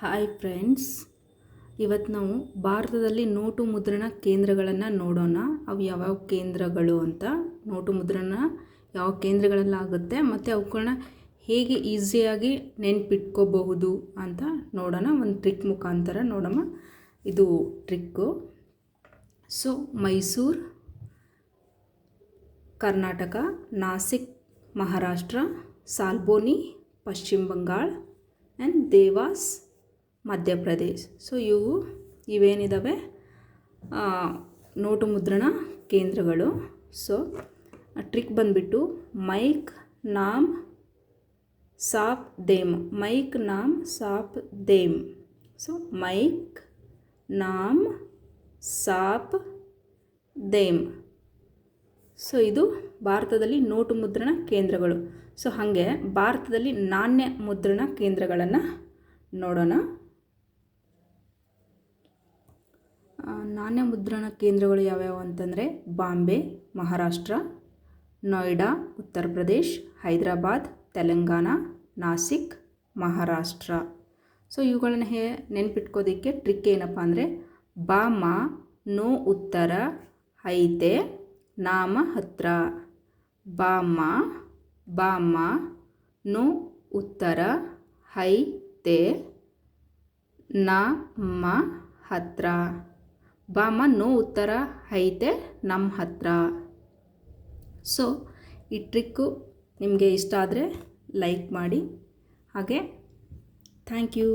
Hi friends ಇವತ್ತು ನಾವು ಭಾರತದಲ್ಲಿ ನೋಟು ಮುದ್ರಣ ಕೇಂದ್ರಗಳನ್ನು ನೋಡೋಣ. ಅವು ಯಾವ್ಯಾವ ಕೇಂದ್ರಗಳು ಅಂತ. ನೋಟು ಮುದ್ರಣ ಯಾವ ಕೇಂದ್ರಗಳಲ್ಲಾಗುತ್ತೆ ಮತ್ತು ಅವುಗಳನ್ನ ಹೇಗೆ ಈಸಿಯಾಗಿ ನೆನ್ಪಿಟ್ಕೋಬಹುದು ಅಂತ ನೋಡೋಣ. ಒಂದು ಟ್ರಿಕ್ ಮುಖಾಂತರ ನೋಡೋಣ ಇದು trick so Mysuru, Karnataka, Nashik, Maharashtra, Salboni, Paschim Bangal and Dewas. Madhya Pradesh. So ಇವು ಇವೇನಿದ್ದಾವೆ ನೋಟು ಮುದ್ರಣ ಕೇಂದ್ರಗಳು. ಸೊ ಟ್ರಿಕ್ ಬಂದುಬಿಟ್ಟು ಮೈಕ್ ನಾಮ್ ಸಾಪ್ ದೇಮ್. ಮೈಕ್ ನಾಮ್ ಸಾಪ್ ದೇಮ್. ಸೊ ಮೈಕ್ ನಾಮ್ ಸಾಪ್ ದೇಮ್. ಸೊ ಇದು ಭಾರತದಲ್ಲಿ ನೋಟು ಮುದ್ರಣ ಕೇಂದ್ರಗಳು. ಸೊ ಹಾಗೆ ಭಾರತದಲ್ಲಿ ನಾಣ್ಯ ಮುದ್ರಣ ಕೇಂದ್ರಗಳನ್ನು ನೋಡೋಣ. ನಾಣ್ಯ ಮುದ್ರಣ ಕೇಂದ್ರಗಳು ಯಾವ್ಯಾವು ಅಂತಂದರೆ ಬಾಂಬೆ, ಮಹಾರಾಷ್ಟ್ರ, ನೋಯ್ಡಾ, ಉತ್ತರ ಪ್ರದೇಶ್, ಹೈದರಾಬಾದ್, ತೆಲಂಗಾಣ, ನಾಸಿಕ್, ಮಹಾರಾಷ್ಟ್ರ. ಸೊ ಇವುಗಳನ್ನ ಹೇ ನೆನ್ಪಿಟ್ಕೋದಕ್ಕೆ ಟ್ರಿಕ್ ಏನಪ್ಪ ಅಂದರೆ ಬಾಮ ನೋ, ಉತ್ತರ, ಐತೆ, ನಾಮ, ಹತ್ರ. ಬಾಮ ಬಾಮ ನೋ, ಉತ್ತರ, ಐತೆ ನಾಮ ಹತ್ರ. ಬಾಮ ನೋ ಉತ್ತರ ಐತೆ ನಮ್ಮ ಹತ್ರ. ಸೊ ಈ ಟ್ರಿಕ್ಕು ನಿಮಗೆ ಇಷ್ಟ ಆದರೆ ಲೈಕ್ ಮಾಡಿ. ಹಾಗೆ ಥ್ಯಾಂಕ್ ಯು